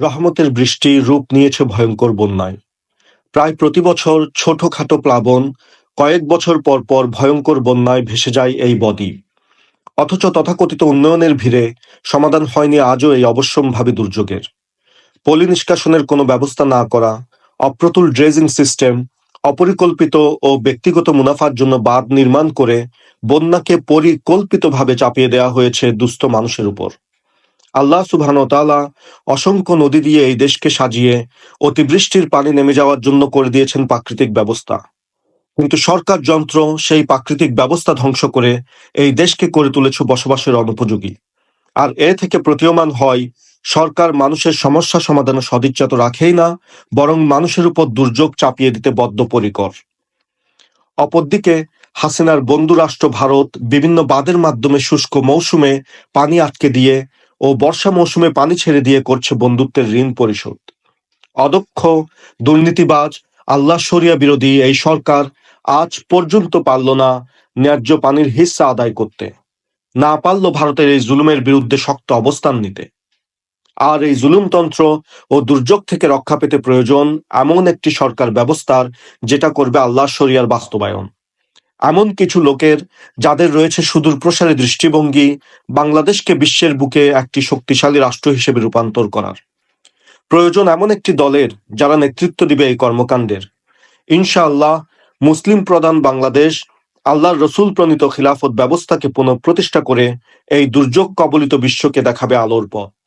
রহমতের বৃষ্টি রূপ নিয়েছে ভয়ঙ্কর বন্যায়। প্রায় প্রতি বছর ছোটখাটো প্লাবন কয়েক বছর পর পর ভয়ঙ্কর বন্যায় ভেসে যায় এই বদ্বীপ। অথচ তথাকথিত উন্নয়নের ভিড়ে সমাধান হয়নি আজও এই অবশ্যম্ভাবী দুর্যোগের। পলি নিষ্কাশনের কোনো ব্যবস্থা না করা, অপ্রতুল ড্রেজিং সিস্টেম, অপরিকল্পিত ও ব্যক্তিগত মুনাফার জন্য বাঁধ নির্মাণ করে বন্যাকে পরিকল্পিতভাবে চাপিয়ে দেওয়া হয়েছে দুস্থ মানুষের উপর। আল্লাহ সুবহানতালা অসংখ্য নদী দিয়ে এই দেশকে সাজিয়ে অতিবৃষ্টির পানি নেমে যাওয়ার জন্য করে দিয়েছেন প্রাকৃতিক ব্যবস্থা। কিন্তু সরকার যন্ত্র সেই প্রাকৃতিক ব্যবস্থা ধ্বংস করে এই দেশকে করে তুলেছে বসবাসের অনুপযোগী। আর এ থেকে প্রতীয়মান হয়, সরকার মানুষের সমস্যা সমাধানে সদিচ্ছা তো রাখেই না, বরং মানুষের উপর দুর্যোগ চাপিয়ে দিতে বদ্ধপরিকর। অপরদিকে, হাসিনার বন্ধু রাষ্ট্র ভারত বিভিন্ন বাঁধের মাধ্যমে শুষ্ক মৌসুমে পানি আটকে দিয়ে ও বর্ষা মৌসুমে পানি ছেড়ে দিয়ে করছে বন্ধুত্বের ঋণ পরিশোধ। অদক্ষ, দুর্নীতিবাজ, আল্লাহ শরিয়া বিরোধী এই সরকার আজ পর্যন্ত পারল না ন্যায্য পানির হিস্সা আদায় করতে। না পারল ভারতের এই জুলুমের বিরুদ্ধে শক্ত অবস্থান নিতে। আর এই জুলুমতন্ত্র ও দুর্যোগ থেকে রক্ষা পেতে প্রয়োজন এমন একটি সরকার ব্যবস্থার যেটা করবে আল্লাহ শরিয়ার বাস্তবায়ন। এমন কিছু লোকের যাদের রয়েছে সুদূর প্রসারী দৃষ্টিভঙ্গি বাংলাদেশকে বিশ্বের বুকে একটি শক্তিশালী রাষ্ট্র হিসেবে রূপান্তর করার। প্রয়োজন এমন একটি দলের যারা নেতৃত্ব দিবে এই কর্মকাণ্ডের। ইনশাআল্লাহ মুসলিম প্রধান বাংলাদেশ আল্লাহর রসুল প্রণীত খিলাফত ব্যবস্থাকে পুনঃপ্রতিষ্ঠা করে এই দুর্যোগ কবলিত বিশ্বকে দেখাবে আলোর পথ।